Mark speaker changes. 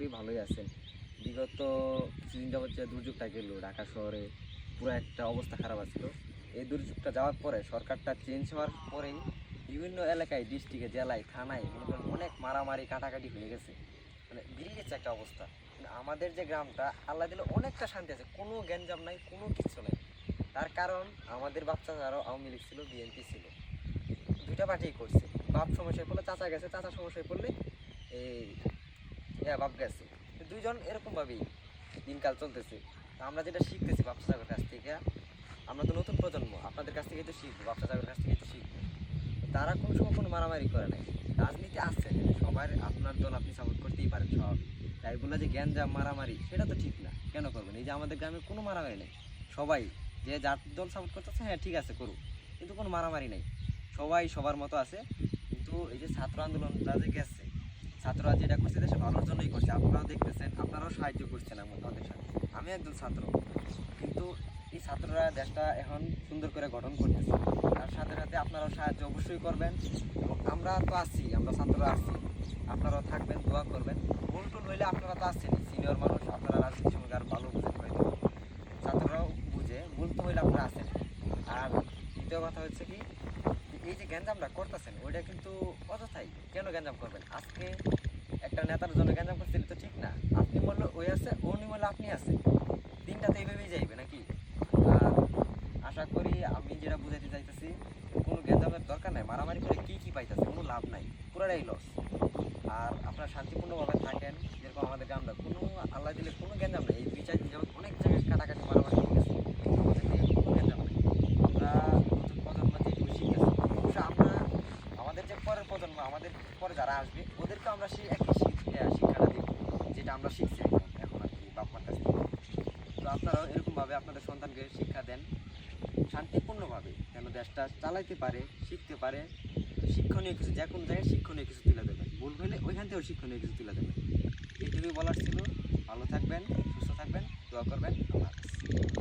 Speaker 1: করি, ভালোই আছেন। বিগত কিছুদিন যাবত যে দুর্যোগটা গেল ঢাকা শহরে, পুরো একটা অবস্থা খারাপ আছিল এই দুর্যোগটা যাওয়ার পরে, সরকারটা চেঞ্জ হওয়ার পরেই বিভিন্ন এলাকায় ডিস্ট্রিক্টে জেলায়, থানায় মনে অনেক মারামারি, কাটাকাটি হয়ে গেছে। মানে বেরিয়ে গেছে একটা অবস্থা। আমাদের যে গ্রামটা, আল্লাহ দিলে অনেকটা শান্তি আছে। কোনো গ্যাঞ্জাম নাই, কোনো কিছু নাই। তার কারণ আমাদের বাচ্চা আরও আওয়ামী লীগ ছিল, বিএনপি ছিল। দুইটা পার্টিই করছে। বাপ সমস্যায় পড়লে, চাচা গেছে, চাচা সমস্যায় পড়লে হ্যাঁ বাপ গেছে। দুইজন এরকমভাবেই দিনকাল চলতেছে। আমরা যেটা শিখতেছি বাপ চাচার কাছ থেকে, আমরা তো নতুন প্রজন্ম, আপনাদের কাছ থেকেই তো শিখব বাপ চাচার কাছ থেকেই তো শিখব। তারা কোনো সময় কোনো মারামারি করে নাই। রাজনীতি আসছে সবার আপনার দল আপনি সাপোর্ট করতেই পারেন সব। তাই বলে যে গ্যাঞ্জাম, মারামারি, সেটা তো ঠিক না। কেন করবেন? এই যে আমাদের গ্রামে কোনো মারামারি নেই। সবাই যে যার দল সাপোর্ট করতেছে হ্যাঁ ঠিক আছে, করুক। কিন্তু কোনো মারামারি নেই। সবাই সবার মতো আছে। কিন্তু এই যে ছাত্র আন্দোলনটা যে গেছে, ছাত্ররা যেটা করছে, দেশে ভালোর করছে আপনারাও দেখতেছেন, আপনারাও সাহায্য করছেন আমাদের সাথে। আমি একজন ছাত্র, কিন্তু এই ছাত্ররা দেশটা এখন সুন্দর করে গঠন করতেছে। তার সাথে সাথে আপনারাও সাহায্য অবশ্যই করবেন এবং আমরা তো আছি, আমরা ছাত্ররা আছি, আপনারাও থাকবেন, দোয়া করবেন। ভুল টুল হইলে আপনারা তো আসছেন সিনিয়র মানুষ, আপনারা রাজনীতি সঙ্গে আর ভালো বুঝেন হয়তো। ছাত্ররাও বুঝে ভুল তো হইলে আপনারা আছেন। আর দ্বিতীয় কথা হচ্ছে কি, এই যে গ্যাঞ্জামটা করতেছেন, ওইটা কিন্তু অযথাই। কেন গ্যাঞ্জাম করবেন? আজকে একটা নেতার জন্য গ্যাঞ্জাম করছে তো ঠিক না। আপনি বলল ওই আছে, উনি বলল আপনি আছে দিনটা তো এইভাবেই যাইবে নাকি? আর আশা করি আমি যেটা বুঝাইতে চাইতেছি, কোনো গ্যাঞ্জামের দরকার নাই, মারামারি করে কী কী পাইতেছে, কোনো লাভ নাই, পুরাটাই লস আর আপনারা শান্তিপূর্ণভাবে থাকেন, যেরকম আমাদের গ্রামটা, কোনো আল্লাহ দিলে কোনো গ্যাঞ্জাম নেই, এই বিচার অনেক জায়গায় কাটাকাটি মারামারি হয়ে গেছে আমাদের দিকে কোনো গ্যাঞ্জাম নেই আমরা নতুন প্রজন্ম যেগুলো শিখতেছি অবশ্য আমরা আমাদের যে পরের প্রজন্ম আমাদের পরে যারা আসবে, ওদেরকে আমরা সেই একই শিক্ষাটা দিব, যেটা আমরা শিখছি এখন আর কি বাপ মার কাছ থেকে। তো আপনারাও এরকমভাবে আপনাদের সন্তানকে শিক্ষা দেন, শান্তিপূর্ণভাবে, যেন দেশটা চালাইতে পারে, শিখতে পারে। শিক্ষণীয় কিছু, যে কোনো জায়গায় শিক্ষণীয় কিছু তুলে দেবেন। ভুল হলে ওইখান থেকেও শিক্ষণীয় কিছু তুলে দেবেন। এইটুকুই বলার ছিল। ভালো থাকবেন, সুস্থ থাকবেন, দোয়া করবেন। হাফেজ।